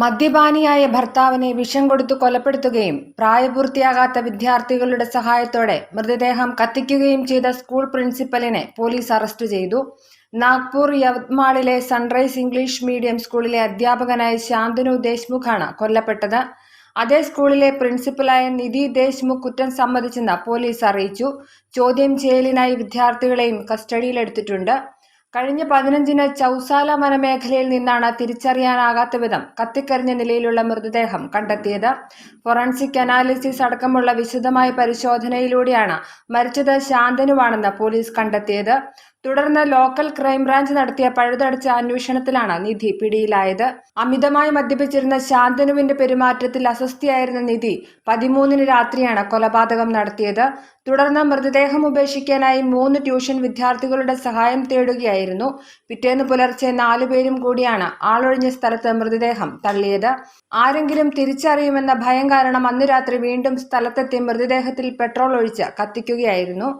മദ്യപാനിയായ ഭർത്താവിനെ വിഷം കൊടുത്തു കൊലപ്പെടുത്തുകയും പ്രായപൂർത്തിയാകാത്ത വിദ്യാർത്ഥികളുടെ സഹായത്തോടെ മൃതദേഹം കത്തിക്കുകയും ചെയ്ത സ്കൂൾ പ്രിൻസിപ്പലിനെ പോലീസ് അറസ്റ്റ് ചെയ്തു. നാഗ്പൂർ യവത്മാളിലെ സൺറൈസ് ഇംഗ്ലീഷ് മീഡിയം സ്കൂളിലെ അധ്യാപകനായ ശാന്തനു ദേശ്മുഖാണ് കൊല്ലപ്പെട്ടത്. അതേ സ്കൂളിലെ പ്രിൻസിപ്പലായ നിധി ദേശ്മുഖ് കുറ്റം സമ്മതിച്ചെന്ന് പോലീസ് അറിയിച്ചു. ചോദ്യം ചെയ്യലിനായി വിദ്യാർത്ഥികളെയും കസ്റ്റഡിയിലെടുത്തിട്ടുണ്ട്. കഴിഞ്ഞ പതിനഞ്ചിന് ചൌസാല വനമേഖലയിൽ നിന്നാണ് തിരിച്ചറിയാനാകാത്ത വിധം കത്തിക്കരിഞ്ഞ നിലയിലുള്ള മൃതദേഹം കണ്ടെത്തിയത്. ഫോറൻസിക് അനാലിസിസ് അടക്കമുള്ള വിശദമായ പരിശോധനയിലൂടെയാണ് മരിച്ചത് ശാന്തനുവാണെന്ന് പോലീസ് കണ്ടെത്തിയത്. തുടർന്ന് ലോക്കൽ ക്രൈംബ്രാഞ്ച് നടത്തിയ പഴുതടച്ച അന്വേഷണത്തിലാണ് നിധി പിടിയിലായത്. അമിതമായി മദ്യപിച്ചിരുന്ന ശാന്തനുവിന്റെ പെരുമാറ്റത്തിൽ അസ്വസ്ഥയായിരുന്ന നിധി പതിമൂന്നിന് രാത്രിയാണ് കൊലപാതകം നടത്തിയത്. തുടർന്ന് മൃതദേഹം ഉപേക്ഷിക്കാനായി മൂന്ന് ട്യൂഷൻ വിദ്യാർത്ഥികളുടെ സഹായം തേടുകയായിരുന്നു. പിറ്റേന്ന് പുലർച്ചെ നാലു പേരും കൂടിയാണ് ആളൊഴിഞ്ഞ സ്ഥലത്ത് മൃതദേഹം തള്ളിയത്. ആരെങ്കിലും തിരിച്ചറിയുമെന്ന ഭയം കാരണം അന്നു രാത്രി വീണ്ടും സ്ഥലത്തെത്തി മൃതദേഹത്തിൽ പെട്രോൾ ഒഴിച്ച് കത്തിക്കുകയായിരുന്നു.